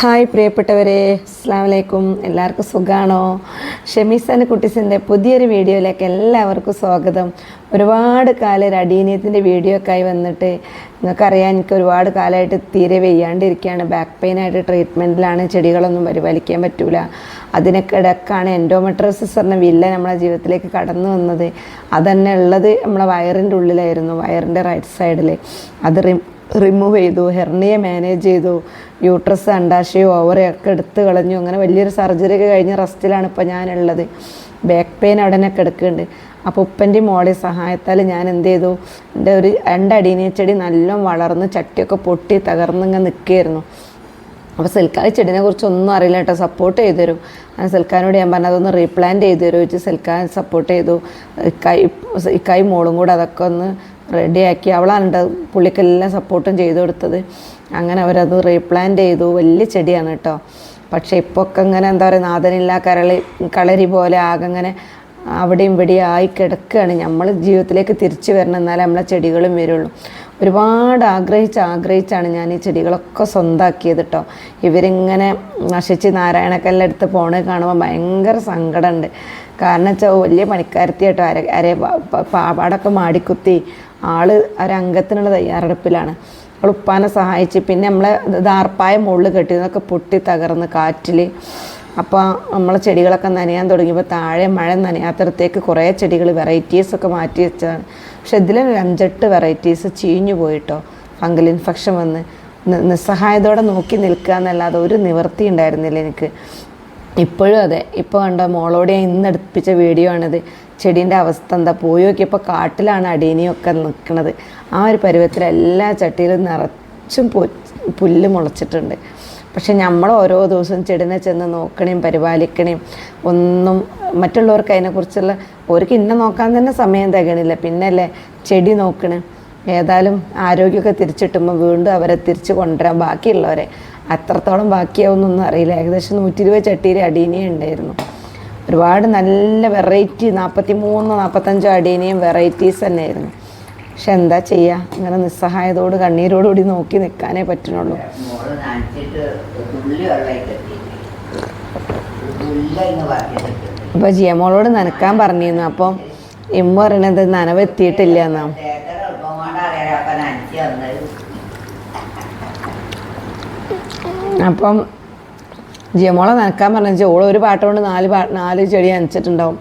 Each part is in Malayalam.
ഹായ് പ്രിയപ്പെട്ടവരെ അസ്സാം വലൈക്കും എല്ലാവർക്കും സുഖമാണോ ഷമീസാൻ കുട്ടീസിന്റെ പുതിയൊരു വീഡിയോയിലേക്ക് എല്ലാവർക്കും സ്വാഗതം. ഒരുപാട് കാലം ഒരു അടീനിയത്തിന്റെ വീഡിയോ ഒക്കെ ആയി വന്നിട്ട് നിങ്ങൾക്കറിയാം എനിക്ക് ഒരുപാട് കാലമായിട്ട് തീരെ വെയ്യാണ്ടിരിക്കുകയാണ്. ബാക്ക് പെയിനായിട്ട് ട്രീറ്റ്മെന്റിലാണ് ചെടികളൊന്നും പരിപാലിക്കാൻ പറ്റൂല. അതിനൊക്കിടക്കാണ് എൻഡോമെട്രോസിസ് പറഞ്ഞ വില്ല നമ്മളെ ജീവിതത്തിലേക്ക് കടന്നു വന്നത്. അതന്നെ ഉള്ളത് നമ്മളെ വയറിന്റെ ഉള്ളിലായിരുന്നു വയറിന്റെ റൈറ്റ് സൈഡിൽ അത് റിമൂവ് ചെയ്തു ഹെർണിയെ മാനേജ് ചെയ്തു യൂട്രസ് അണ്ടാശയോ ഓവറയൊക്കെ എടുത്ത് കളഞ്ഞു. അങ്ങനെ വലിയൊരു സർജറി ഒക്കെ കഴിഞ്ഞ് റെസ്റ്റിലാണ് ഇപ്പോൾ ഞാനുള്ളത്. ബാക്ക് പെയിൻ അവിടെനൊക്കെ എടുക്കുന്നുണ്ട് അപ്പോൾ ഉപ്പന്റെയും മോളെ സഹായത്താൽ ഞാൻ എന്ത് ചെയ്തു? എന്റെ ഒരു രണ്ടടീനിയ ചെടി നല്ലോണം വളർന്ന് ചട്ടിയൊക്കെ പൊട്ടി തകർന്നിങ്ങനെ നിൽക്കുകയായിരുന്നു. അപ്പോൾ സെൽക്കാർ ചെടിനെ കുറിച്ച് ഒന്നും അറിയില്ല കേട്ടോ. സപ്പോർട്ട് ചെയ്തു തരും. അങ്ങനെ സിൽക്കാനോട് ഞാൻ പറഞ്ഞു അതൊന്ന് റീപ്ലാന്റ് ചെയ്തു തരുമോ വെച്ച് സിൽക്കാൻ സപ്പോർട്ട് ചെയ്തു. ഇക്കായി ഇക്കായി മോളും കൂടെ അതൊക്കെ ഒന്ന് റെഡിയാക്കി അവളാണ് പുള്ളിക്കെല്ലാം സപ്പോർട്ടും ചെയ്തു കൊടുത്തത്. അങ്ങനെ അവരത് റീപ്ലാന്റ് ചെയ്തു. വലിയ ചെടിയാണ് കേട്ടോ. പക്ഷേ ഇപ്പോൾ ഇങ്ങനെ എന്താ പറയുക നാദനില്ല കരളി കളരി പോലെ ആകെ ഇങ്ങനെ അവിടെയും ഇവിടെയും ആയി കിടക്കുകയാണ്. നമ്മൾ ജീവിതത്തിലേക്ക് തിരിച്ചു വരണം എന്നാലേ നമ്മളെ ചെടികളും വരുള്ളൂ. ഒരുപാട് ആഗ്രഹിച്ച് ആഗ്രഹിച്ചാണ് ഞാൻ ഈ ചെടികളൊക്കെ സ്വന്തമാക്കിയത് കേട്ടോ ഇവരിങ്ങനെ നശിച്ച് നാരായണക്കല്ലെടുത്ത് പോണത് കാണുമ്പോൾ ഭയങ്കര സങ്കടമുണ്ട്. കാരണം വെച്ചാൽ വലിയ പണിക്കാരത്തി കേട്ടോ അര അര പാവാടൊക്കെ മാടിക്കുത്തി ആൾ ഒരംഗത്തിനുള്ള തയ്യാറെടുപ്പിലാണ്. അവൾ ഉപ്പാനെ സഹായിച്ച് പിന്നെ നമ്മളെ ദാർപ്പായ മുകളിൽ കെട്ടിയതൊക്കെ പൊട്ടി തകർന്ന് കാറ്റിൽ അപ്പോൾ നമ്മൾ ചെടികളൊക്കെ നനയാൻ തുടങ്ങിയപ്പോൾ താഴെ മഴ നനയാത്തടത്തേക്ക് കുറേ ചെടികൾ വെറൈറ്റീസൊക്കെ മാറ്റി വെച്ചതാണ്. പക്ഷെ ഇതിൽ അഞ്ചെട്ട് വെറൈറ്റീസ് ചീഞ്ഞു പോയിട്ടോ. ഫംഗൽ ഇൻഫെക്ഷൻ വന്ന് നിസ്സഹായതോടെ നോക്കി നിൽക്കുക എന്നല്ലാതെ ഒരു നിവൃത്തി ഉണ്ടായിരുന്നില്ല എനിക്ക്. ഇപ്പോഴും അതെ. ഇപ്പോൾ കണ്ട മോളോട് ഇന്ന് അടുപ്പിച്ച വീഡിയോ ആണിത്. ചെടീന്റെ അവസ്ഥ എന്താ? പോയി നോക്കിയപ്പോൾ കാട്ടിലാണ് അടീനിയൊക്കെ നിൽക്കുന്നത് ആ ഒരു പരുവത്തിൽ എല്ലാ ചട്ടിയിലും നിറച്ചും പുല്ല് മുളച്ചിട്ടുണ്ട്. പക്ഷെ നമ്മൾ ഓരോ ദിവസവും ചെടിനെ ചെന്ന് നോക്കണേയും പരിപാലിക്കണേയും ഒന്നും മറ്റുള്ളവർക്ക് അതിനെക്കുറിച്ചുള്ള അവർക്ക് ഇന്ന നോക്കാൻ തന്നെ സമയം തികണില്ല പിന്നല്ലേ ചെടി നോക്കണേ. ഏതായാലും ആരോഗ്യമൊക്കെ തിരിച്ചിട്ടുമ്പോൾ വീണ്ടും അവരെ തിരിച്ച് കൊണ്ടുവരാൻ ബാക്കിയുള്ളവരെ. അത്രത്തോളം ബാക്കിയാവുന്നൊന്നും അറിയില്ല. ഏകദേശം നൂറ്റി ഇരുപത് ചട്ടിയിൽ അടീനിയ ഉണ്ടായിരുന്നു. ഒരുപാട് നല്ല വെറൈറ്റി നാൽപ്പത്തി മൂന്ന് നാൽപ്പത്തഞ്ചോ അടീനിയും വെറൈറ്റീസ് തന്നെയായിരുന്നു. പക്ഷെ എന്താ ചെയ്യുക ഇങ്ങനെ നിസ്സഹായതോട് കണ്ണീരോടുകൂടി നോക്കി നിൽക്കാനേ പറ്റുന്നുള്ളൂ. അപ്പോൾ ജിയമോളോട് നനക്കാൻ പറഞ്ഞിരുന്നു. അപ്പം ഇമ്മ പറയണത് നനവെത്തിയിട്ടില്ല എന്നാ. അപ്പൊ ജിയമോളെ നനക്കാൻ പറഞ്ഞു ഓൾ ഒരു പാട്ട് കൊണ്ട് നാല് പാ നാല് ചെടി നനച്ചിട്ടുണ്ടാവും.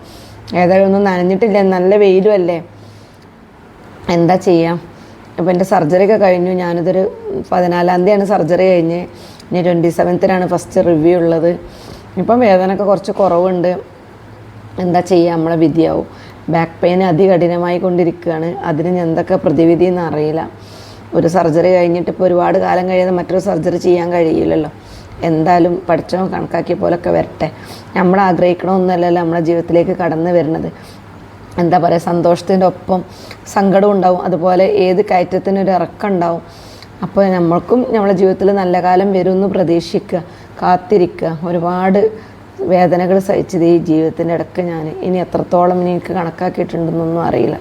ഏതായാലും ഒന്നും നനഞ്ഞിട്ടില്ല. നല്ല വെയിലും അല്ലേ? എന്താ ചെയ്യാം? അപ്പോൾ എന്റെ സർജറി ഒക്കെ കഴിഞ്ഞു. ഞാനിതൊരു പതിനാലാം തീയതിയാണ് സർജറി കഴിഞ്ഞ്. ഇനി ട്വന്റി സെവൻത്തിനാണ് ഫസ്റ്റ് റിവ്യൂ ഉള്ളത്. ഇപ്പം വേദനയൊക്കെ കുറച്ച് കുറവുണ്ട്. എന്താ ചെയ്യുക നമ്മളെ വിധിയാവും. ബാക്ക് പെയിൻ അതികഠിനമായി കൊണ്ടിരിക്കുകയാണ്. അതിന് എന്തൊക്കെ പ്രതിവിധി എന്ന് അറിയില്ല. ഒരു സർജറി കഴിഞ്ഞിട്ട് ഇപ്പോൾ ഒരുപാട് കാലം കഴിയാതെ മറ്റൊരു സർജറി ചെയ്യാൻ കഴിയില്ലല്ലോ. എന്തായാലും പഠിച്ചോ കണക്കാക്കിയ പോലൊക്കെ വരട്ടെ. നമ്മൾ ആഗ്രഹിക്കണമെന്നല്ലല്ലോ നമ്മളെ ജീവിതത്തിലേക്ക് കടന്നു വരുന്നത്. എന്താ പറയുക സന്തോഷത്തിന്റെ ഒപ്പം സങ്കടം ഉണ്ടാവും. അതുപോലെ ഏത് കയറ്റത്തിനൊരു ഇറക്കം ഉണ്ടാവും. അപ്പോൾ നമ്മൾക്കും നമ്മളെ ജീവിതത്തിൽ നല്ല കാലം വരും എന്ന് പ്രതീക്ഷിക്കുക കാത്തിരിക്കുക. ഒരുപാട് വേദനകൾ സഹിച്ചത് ഈ ജീവിതത്തിന്റെ ഇടയ്ക്ക് ഞാൻ. ഇനി എത്രത്തോളം ഇനി എനിക്ക് കണക്കാക്കിയിട്ടുണ്ടെന്നൊന്നും അറിയില്ല.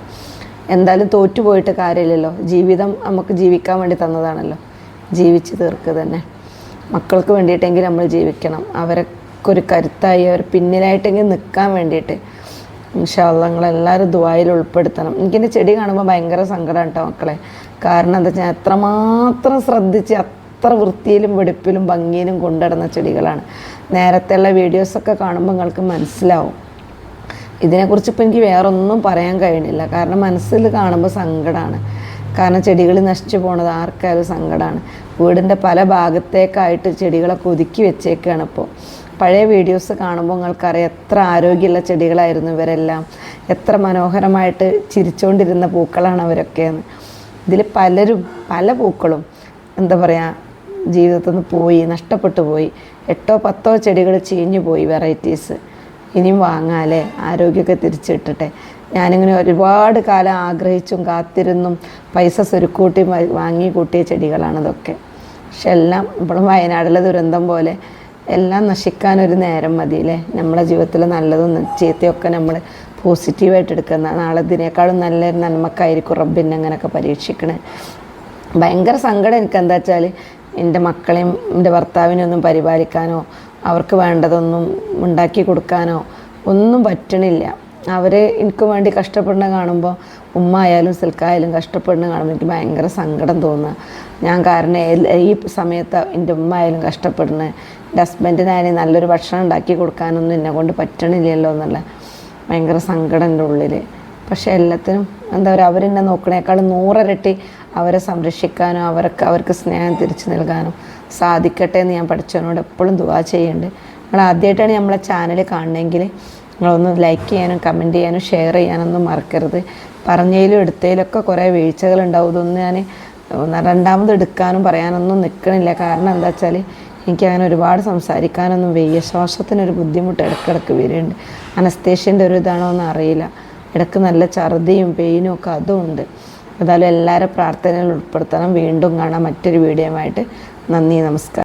എന്തായാലും തോറ്റുപോയിട്ട് കാര്യമില്ലല്ലോ. ജീവിതം നമുക്ക് ജീവിക്കാൻ വേണ്ടി തന്നതാണല്ലോ. ജീവിച്ച് തീർക്കുക തന്നെ. മക്കൾക്ക് വേണ്ടിയിട്ടെങ്കിൽ നമ്മൾ ജീവിക്കണം. അവരൊക്കെ ഒരു കരുത്തായി അവർ പിന്നിലായിട്ടെങ്കിൽ നിൽക്കാൻ വേണ്ടിയിട്ട്. ഇൻഷാല്ല നിങ്ങളെല്ലാവരും ദുബായിൽ ഉൾപ്പെടുത്തണം. എനിക്കെന്റെ ചെടി കാണുമ്പോൾ ഭയങ്കര സങ്കടം കേട്ടോ മക്കളെ. കാരണം എന്താ വെച്ചാൽ എത്രമാത്രം ശ്രദ്ധിച്ച് അത്ര വൃത്തിയിലും വെടുപ്പിലും ഭംഗിയിലും കൊണ്ടുനടന്ന ചെടികളാണ്. നേരത്തെയുള്ള വീഡിയോസൊക്കെ കാണുമ്പോൾ നിങ്ങൾക്ക് മനസ്സിലാവും. ഇതിനെക്കുറിച്ച് ഇപ്പോൾ എനിക്ക് വേറെ ഒന്നും പറയാൻ കഴിയുന്നില്ല കാരണം മനസ്സിൽ കാണുമ്പോൾ സങ്കടമാണ് കാരണം ചെടികൾ നശിച്ചു പോണത് ആർക്കായാലും സങ്കടമാണ് വീടിന്റെ പല ഭാഗത്തേക്കായിട്ട് ചെടികളൊക്കെ ഒതുക്കി വെച്ചേക്കാണ് ഇപ്പോൾ പഴയ വീഡിയോസ് കാണുമ്പോൾ നിങ്ങൾക്കറിയാം എത്ര ആരോഗ്യമുള്ള ചെടികളായിരുന്നു ഇവരെല്ലാം. എത്ര മനോഹരമായിട്ട് ചിരിച്ചുകൊണ്ടിരുന്ന പൂക്കളാണ് അവരൊക്കെയെന്ന്. ഇതിൽ പലരും പല പൂക്കളും എന്താ പറയുക ജീവിതത്തിൽ നിന്ന് പോയി നഷ്ടപ്പെട്ടു പോയി. എട്ടോ പത്തോ ചെടികൾ ചീഞ്ഞു പോയി വെറൈറ്റീസ്. ഇനിയും വാങ്ങാലേ ആരോഗ്യമൊക്കെ തിരിച്ചിട്ടട്ടെ. ഞാനിങ്ങനെ ഒരുപാട് കാലം ആഗ്രഹിച്ചും കാത്തിരുന്നും പൈസ സ്വരുക്കൂട്ടി വാങ്ങി കൂട്ടിയ ചെടികളാണ് ഇതൊക്കെ. പക്ഷെ എല്ലാം ഇപ്പോഴും വയനാടിലെ ദുരന്തം പോലെ എല്ലാം നശിക്കാനൊരു നേരം മതി അല്ലേ നമ്മളെ ജീവിതത്തിൽ നല്ലതും ചീത്തയൊക്കെ നമ്മൾ പോസിറ്റീവായിട്ട് എടുക്കുന്ന നാളെ ഇതിനേക്കാളും നല്ലൊരു നന്മക്കായിരിക്കും റബ്ബിനെ അങ്ങനെയൊക്കെ പരീക്ഷിക്കണേ. ഭയങ്കര സങ്കടം എനിക്ക് എന്താ വെച്ചാൽ എന്റെ മക്കളെയും എന്റെ ഭർത്താവിനെയൊന്നും പരിപാലിക്കാനോ അവർക്ക് വേണ്ടതൊന്നും ഉണ്ടാക്കി കൊടുക്കാനോ ഒന്നും പറ്റണില്ല. അവർ എനിക്ക് വേണ്ടി കഷ്ടപ്പെടുന്ന കാണുമ്പോൾ ഉമ്മ ആയാലും സിൽക്കായാലും കഷ്ടപ്പെടുന്ന കാണുമ്പോൾ എനിക്ക് ഭയങ്കര സങ്കടം തോന്നുക ഞാൻ കാരണം ഈ സമയത്ത് എന്റെ ഉമ്മ ആയാലും കഷ്ടപ്പെടുന്നത് എന്റെ ഹസ്ബൻഡിനായാലും നല്ലൊരു ഭക്ഷണം ഉണ്ടാക്കി കൊടുക്കാനൊന്നും എന്നെ കൊണ്ട് പറ്റണില്ലല്ലോ എന്നുള്ള ഭയങ്കര സങ്കടം എന്റെ ഉള്ളിൽ പക്ഷെ എല്ലാത്തിനും എന്താ പറയുക അവരെന്നെ നോക്കണേക്കാളും നൂറരട്ടി അവരെ സംരക്ഷിക്കാനും അവർക്ക് അവർക്ക് സ്നേഹം തിരിച്ചു നൽകാനും സാധിക്കട്ടെ എന്ന് ഞാൻ പഠിച്ചവനോട് എപ്പോഴും ദുവാ ചെയ്യുന്നുണ്ട് നമ്മൾ ആദ്യമായിട്ടാണ് നമ്മളെ ചാനൽ കാണണമെങ്കിൽ നിങ്ങളൊന്ന് ലൈക്ക് ചെയ്യാനും കമന്റ് ചെയ്യാനും ഷെയർ ചെയ്യാനൊന്നും മറക്കരുത്. പറഞ്ഞതിലും എടുത്തതിലൊക്കെ കുറേ വീഴ്ചകളുണ്ടാവും. ഇതൊന്നും ഞാൻ രണ്ടാമത് എടുക്കാനും പറയാനൊന്നും നിൽക്കണില്ല കാരണം എന്താ വെച്ചാൽ എനിക്കങ്ങനെ ഒരുപാട് സംസാരിക്കാനൊന്നും വയ്യ. ശ്വാസത്തിനൊരു ബുദ്ധിമുട്ട് ഇടയ്ക്കിടയ്ക്ക് വരുന്നുണ്ട് അനസ്തേഷ്യന്റെ ഒരു ഇതാണോ എന്ന് അറിയില്ല. ഇടയ്ക്ക് നല്ല ഛർദിയും പെയിനും ഒക്കെ അതും ഉണ്ട്. ഏതായാലും എല്ലാവരും പ്രാർത്ഥനയിൽ ഉൾപ്പെടുത്തണം. വീണ്ടും കാണാം മറ്റൊരു വീഡിയോയുമായിട്ട് നന്ദി നമസ്കാരം.